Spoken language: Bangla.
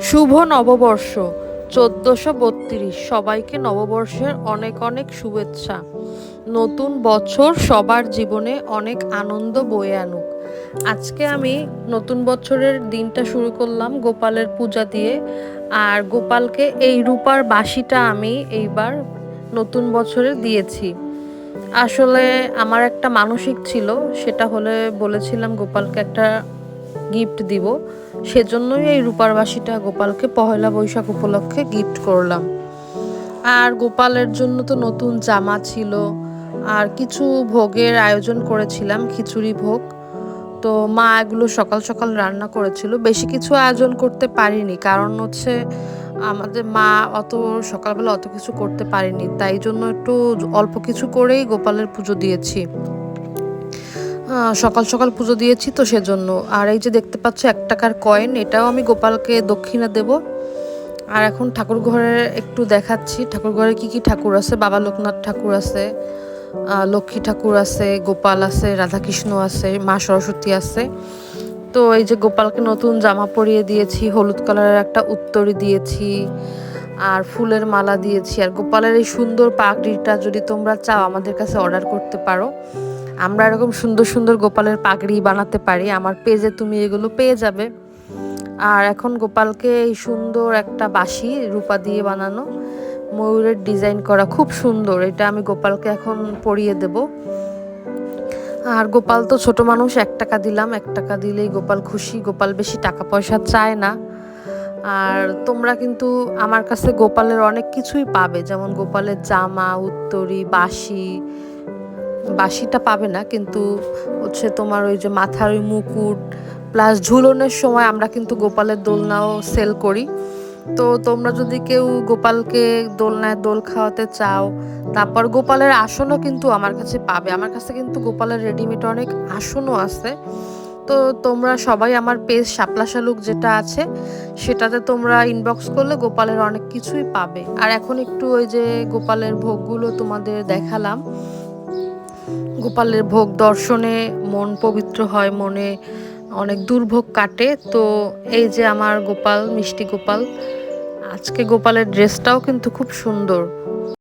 শুভ নববর্ষ। চোদ্দোশো বত্রিশ, সবাইকে নববর্ষের অনেক অনেক শুভেচ্ছা। নতুন বছর সবার জীবনে অনেক আনন্দ বয়ে আনুক। আজকে আমি নতুন বছরের দিনটা শুরু করলাম গোপালের পূজা দিয়ে। আর গোপালকে এই রূপার বাসিটা আমি এইবার নতুন বছরে দিয়েছি। আসলে আমার একটা মানসিক ছিল, সেটা হলে বলেছিলাম গোপালকে একটা গিফট দিব। সেজন্যই এই রূপার বাসিটা গোপালকে পহেলা বৈশাখ উপলক্ষে গিফট করলাম। আর গোপালের জন্য তো নতুন জামা ছিল। আর কিছু ভোগের আয়োজন করেছিলাম, খিচুড়ি ভোগ। তো মা এগুলো সকাল সকাল রান্না করেছিল। বেশি কিছু আয়োজন করতে পারিনি। কারণ হচ্ছে আমাদের মা অত সকালবেলা অত কিছু করতে পারেনি। তাই জন্য একটু অল্প কিছু করেই গোপালের পুজো দিয়েছি। সকাল সকাল পুজো দিয়েছি তো সেজন্য। আর এই যে দেখতে পাচ্ছ এক টাকার কয়েন, এটাও আমি গোপালকে দক্ষিণা দেব। আর এখন ঠাকুর ঘরে একটু দেখাচ্ছি। ঠাকুর ঘরে কি কি ঠাকুর আছে? বাবা লোকনাথ ঠাকুর আছে লক্ষ্মী ঠাকুর আছে, গোপাল আছে, রাধাকৃষ্ণ আছে, মা সরস্বতী আছে। তো এই যে গোপালকে নতুন জামা পরিয়ে দিয়েছি, হলুদ কালারের একটা উত্তরি দিয়েছি, আর ফুলের মালা দিয়েছি। আর গোপালের এই সুন্দর পাগড়িটা যদি তোমরা চাও, আমাদের কাছে অর্ডার করতে পারো। আমরা এরকম সুন্দর সুন্দর গোপালের পাগড়ি বানাতে পারি, আমার পেজে তুমি এগুলো পেয়ে যাবে। আর এখন গোপালকে এই সুন্দর একটা বাঁশি রূপা দিয়ে বানানো, ময়ূরের ডিজাইন করা খুব সুন্দর, এটা আমি গোপালকে এখন পরিয়ে দেব। আর গোপাল তো ছোট মানুষ, এক টাকা দিলাম, এক টাকা দিলেই গোপাল খুশি, গোপাল বেশি টাকা পয়সা চায় না। আর তোমরা কিন্তু আমার কাছে গোপালের অনেক কিছুই পাবে, যেমন গোপালের জামা, উত্তরি, বাঁশি বাঁশিটা পাবে না, কিন্তু হচ্ছে তোমার ওই যে মাথার ওই মুকুট প্লাস ঝুলনের সময় আমরা কিন্তু গোপালের দোলনাও সেল করি। তো তোমরা যদি কেউ গোপালকে দোলনায় দোল খাওয়াতে চাও, তারপর গোপালের আসনও কিন্তু আমার কাছে পাবে। আমার কাছে কিন্তু গোপালের রেডিমেড অনেক আসনও আছে। তো তোমরা সবাই আমার পেজ শাপলা শালুক যেটা আছে, সেটাতে তোমরা ইনবক্স করলে গোপালের অনেক কিছুই পাবে। আর এখন একটু ওই যে গোপালের ভোগগুলো তোমাদের দেখালাম। গোপালের ভোগ দর্শনে মন পবিত্র হয়, মনে অনেক দুর্ভোগ কাটে। তো এই যে আমার গোপাল, মিষ্টি গোপাল, আজকে গোপালের ড্রেসটাও কিন্তু খুব সুন্দর।